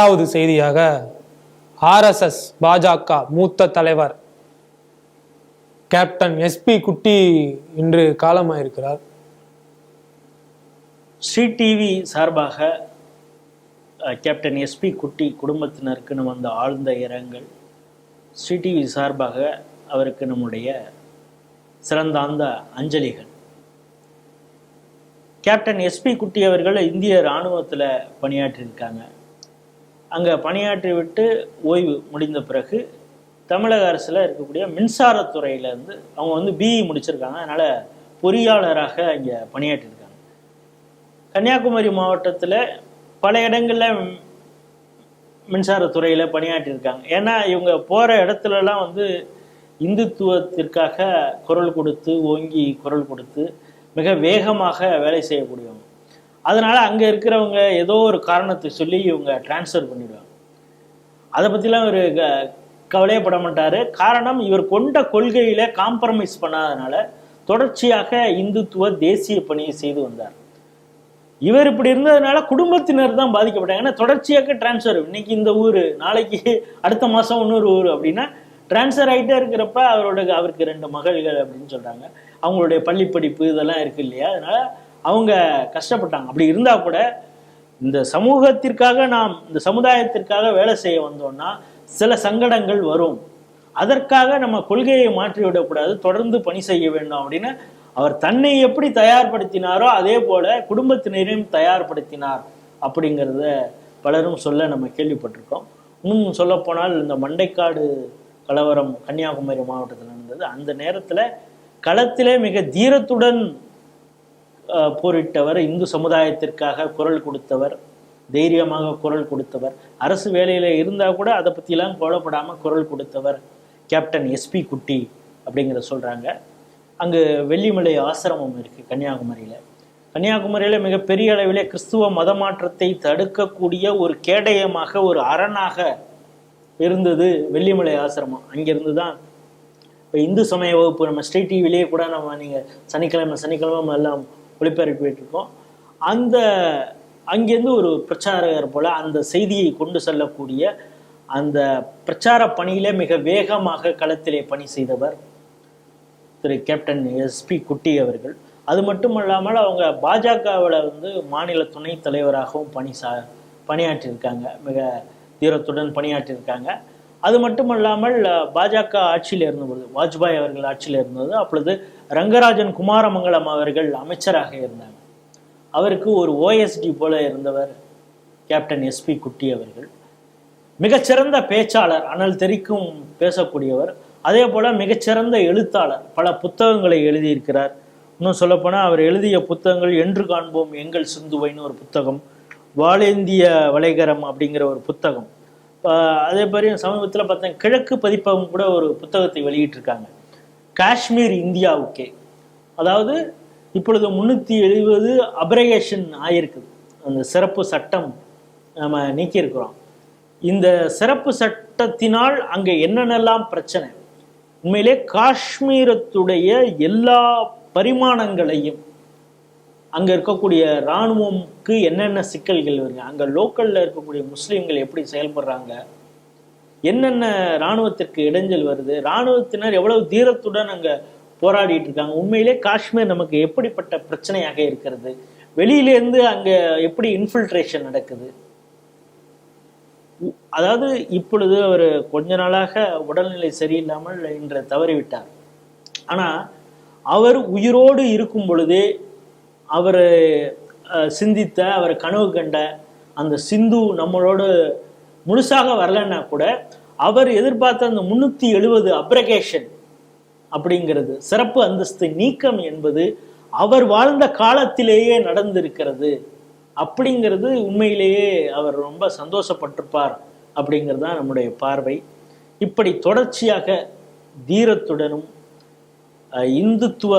இரண்டாவது செய்தியாக ஆர்எஸ்எஸ் பாஜக மூத்த தலைவர் கேப்டன் எஸ்பி குட்டி இன்று காலமாயிருக்கிறார். ஸ்ரீ டிவி சார்பாக கேப்டன் எஸ்பி குட்டி குடும்பத்தினருக்கு நம்ம அந்த ஆழ்ந்த இரங்கல். ஸ்ரீ டிவி சார்பாக அவருக்கு நம்முடைய சிறந்தாந்த அஞ்சலிகள். கேப்டன் எஸ்பி குட்டி அவர்கள் இந்திய இராணுவத்தில் பணியாற்றியிருக்காங்க. அங்கே பணியாற்றி விட்டு ஓய்வு முடிந்த பிறகு தமிழக அரசில் இருக்கக்கூடிய மின்சாரத்துறையிலேருந்து அவங்க வந்து பிஇ முடிச்சிருக்காங்க. அதனால் பொறியாளராக இங்கே பணியாற்றியிருக்காங்க கன்னியாகுமரி மாவட்டத்தில் பல இடங்களில் மின்சாரத்துறையில் பணியாற்றியிருக்காங்க ஏன்னா இவங்க போகிற இடத்துலலாம் வந்து இந்துத்துவத்திற்காக குரல் கொடுத்து ஓங்கி குரல் கொடுத்து மிக வேகமாக வேலை செய்யக்கூடியவங்க. அதனால் அங்கே இருக்கிறவங்க ஏதோ ஒரு காரணத்தை சொல்லி இவங்க டிரான்ஸ்ஃபர் பண்ணிடுவாங்க. அதை பற்றிலாம் இவர் க- கவலையப்பட மாட்டார். காரணம் இவர் கொண்ட கொள்கையில காம்ப்ரமைஸ் பண்ணாதனால தொடர்ச்சியாக இந்துத்துவ தேசிய பணியை செய்து வந்தார். இவர் இப்படி இருந்ததுனால குடும்பத்தினர் தான் பாதிக்கப்பட்டாங்க. ஏன்னா தொடர்ச்சியாக டிரான்ஸ்ஃபர் இன்னைக்கு இந்த ஊர் நாளைக்கு அடுத்த மாதம் இன்னொரு ஊர் அப்படின்னா டிரான்ஸ்ஃபர் ஆகிட்டே இருக்கிறப்ப அவரோட அவருக்கு ரெண்டு மகள்கள் அப்படின்னு சொல்கிறாங்க அவங்களுடைய பள்ளி படிப்பு இதெல்லாம் இருக்கு இல்லையா? அதனால அவங்க கஷ்டப்பட்டாங்க. அப்படி இருந்தால் கூட இந்த சமூகத்திற்காக நாம் இந்த சமுதாயத்திற்காக வேலை செய்ய வந்தோம்னா சில சங்கடங்கள் வரும். அதற்காக நம்ம கொள்கையை மாற்றி விடக்கூடாது தொடர்ந்து பணி செய்ய வேண்டும் அப்படின்னு அவர் தன்னை எப்படி தயார்படுத்தினாரோ அதே போல குடும்பத்தினரையும் தயார்படுத்தினார் அப்படிங்கிறத பலரும் சொல்ல நம்ம கேள்விப்பட்டிருக்கோம். இன்னும் சொல்லப்போனால் இந்த மண்டைக்காடு கலவரம் கன்னியாகுமரி மாவட்டத்தில் நடந்தது அந்த நேரத்தில் களத்திலே மிக தீரத்துடன் போரிட்டவர் இந்து சமுதாயத்திற்காக குரல் கொடுத்தவர் தைரியமாக குரல் கொடுத்தவர். அரசு வேலையில் இருந்தால் கூட அதை பற்றிலாம் கோலப்படாமல் குரல் கொடுத்தவர். கேப்டன் எஸ்பி குட்டி அப்படிங்கிற சொல்கிறாங்க அங்கு வெள்ளிமலை ஆசிரமம் இருக்குது கன்னியாகுமரியில். கன்னியாகுமரியில் மிகப்பெரிய அளவில் கிறிஸ்துவ மதமாற்றத்தை தடுக்கக்கூடிய ஒரு கேடயமாக ஒரு அரணாக இருந்தது வெள்ளிமலை ஆசிரமம். அங்கேருந்து தான் இப்போ இந்து சமய வகுப்பு நம்ம ஸ்ரீ டிவிலேயே கூட நம்ம நீங்கள் சனிக்கிழமை சனிக்கிழமை எல்லாம் ஒளிபரப்பி இருக்கோம் அந்த அங்கேருந்து ஒரு பிரச்சாரகர் போல அந்த செய்தியை கொண்டு செல்லக்கூடிய அந்த பிரச்சார பணியிலே மிக வேகமாக களத்திலே பணி செய்தவர் திரு கேப்டன் எஸ்பி குட்டி அவர்கள். அது மட்டுமல்லாமல் அவங்க பாஜகவில் வந்து மாநில துணைத் தலைவராகவும் பணி சா பணியாற்றியிருக்காங்க. மிக தீரத்துடன் பணியாற்றியிருக்காங்க. அது மட்டுமல்லாமல் இல்லாமல் பாஜக ஆட்சியில் இருந்தபோது வாஜ்பாய் அவர்கள் ஆட்சியில் இருந்தது. அப்பொழுது ரங்கராஜன் குமாரமங்கலம் அவர்கள் அமைச்சராக இருந்தாங்க அவருக்கு ஒரு ஓஎஸ்டி போல இருந்தவர் கேப்டன் எஸ்பி குட்டி அவர்கள். மிகச்சிறந்த பேச்சாளர் அனல் தெரிக்கும் பேசக்கூடியவர். அதே போல மிகச்சிறந்த எழுத்தாளர் பல புத்தகங்களை எழுதியிருக்கிறார். இன்னும் சொல்லப்போனால் அவர் எழுதிய புத்தகங்கள் என்று காண்போம் எங்கள் சிந்துவைன்னு ஒரு புத்தகம் வாழேந்திய வளைகரம் அப்படிங்கிற ஒரு புத்தகம். அதே மாதிரி சமீபத்தில் பார்த்தேன் கிழக்கு பதிப்பகம் கூட ஒரு புத்தகத்தை வெளியிட்டிருக்காங்க. காஷ்மீர் இந்தியாவுக்கே. அதாவது இப்பொழுது முன்னூற்றி எழுபது அப்ரகேஷன் ஆயிருக்குது அந்த சிறப்பு சட்டம் நம்ம நீக்கியிருக்கிறோம். இந்த சிறப்பு சட்டத்தினால் அங்கே என்னென்னலாம் பிரச்சனை? உண்மையிலே காஷ்மீரத்துடைய எல்லா பரிமாணங்களையும் அங்கே இருக்கக்கூடிய இராணுவம்க்கு என்னென்ன சிக்கல்கள் வருங்க? அங்கே லோக்கலில் இருக்கக்கூடிய முஸ்லீம்கள் எப்படி செயல்படுறாங்க? என்னென்ன இராணுவத்திற்கு இடைஞ்சல் வருது? இராணுவத்தினர் எவ்வளவு தீரத்துடன் அங்கே போராடிட்டு இருக்காங்க? உண்மையிலே காஷ்மீர் நமக்கு எப்படிப்பட்ட பிரச்சனையாக இருக்கிறது? வெளியிலேருந்து அங்கே எப்படி இன்ஃபில்ட்ரேஷன் நடக்குது? உ- அதாவது இப்பொழுது அவர் கொஞ்ச நாளாக உடல்நிலை சரியில்லாமல் இன்று தவறிவிட்டார். ஆனால் அவர் உயிரோடு இருக்கும் பொழுதே அவர் சிந்தித்த அவர் கனவு கண்ட அந்த சிந்து நம்மளோடு முழுசாக வரலன்னா கூட அவர் எதிர்பார்த்த அந்த முன்னூற்றி எழுபது அப்ரகேஷன் அப்படிங்கிறது சிறப்பு அந்தஸ்து நீக்கம் என்பது அவர் வாழ்ந்த காலத்திலேயே நடந்திருக்கிறது அப்படிங்கிறது உண்மையிலேயே அவர் ரொம்ப சந்தோஷப்பட்டிருப்பார் அப்படிங்கிறது தான் நம்முடைய பார்வை. இப்படி தொடர்ச்சியாக தீரத்துடனும் இந்துத்துவ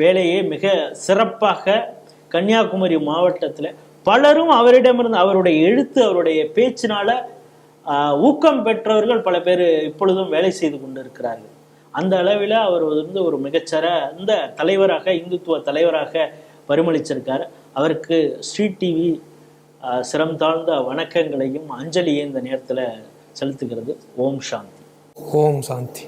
வேலையை மிக சிறப்பாக கன்னியாகுமரி மாவட்டத்தில் பலரும் அவரிடமிருந்து அவருடைய எழுத்து அவருடைய பேச்சினால ஊக்கம் பெற்றவர்கள் பல பேர் இப்பொழுதும் வேலை செய்து கொண்டிருக்கிறார்கள். அந்த அளவில் அவர் வந்து ஒரு மிகச்சிற இந்த தலைவராக இந்துத்துவ தலைவராக பரிமளிச்சிருக்கார். அவருக்கு ஸ்ரீ டிவி சிரம் தாழ்ந்த வணக்கங்களையும் அஞ்சலியை இந்த நேரத்தில் செலுத்துகிறது. ஓம் சாந்தி. ஓம் சாந்தி.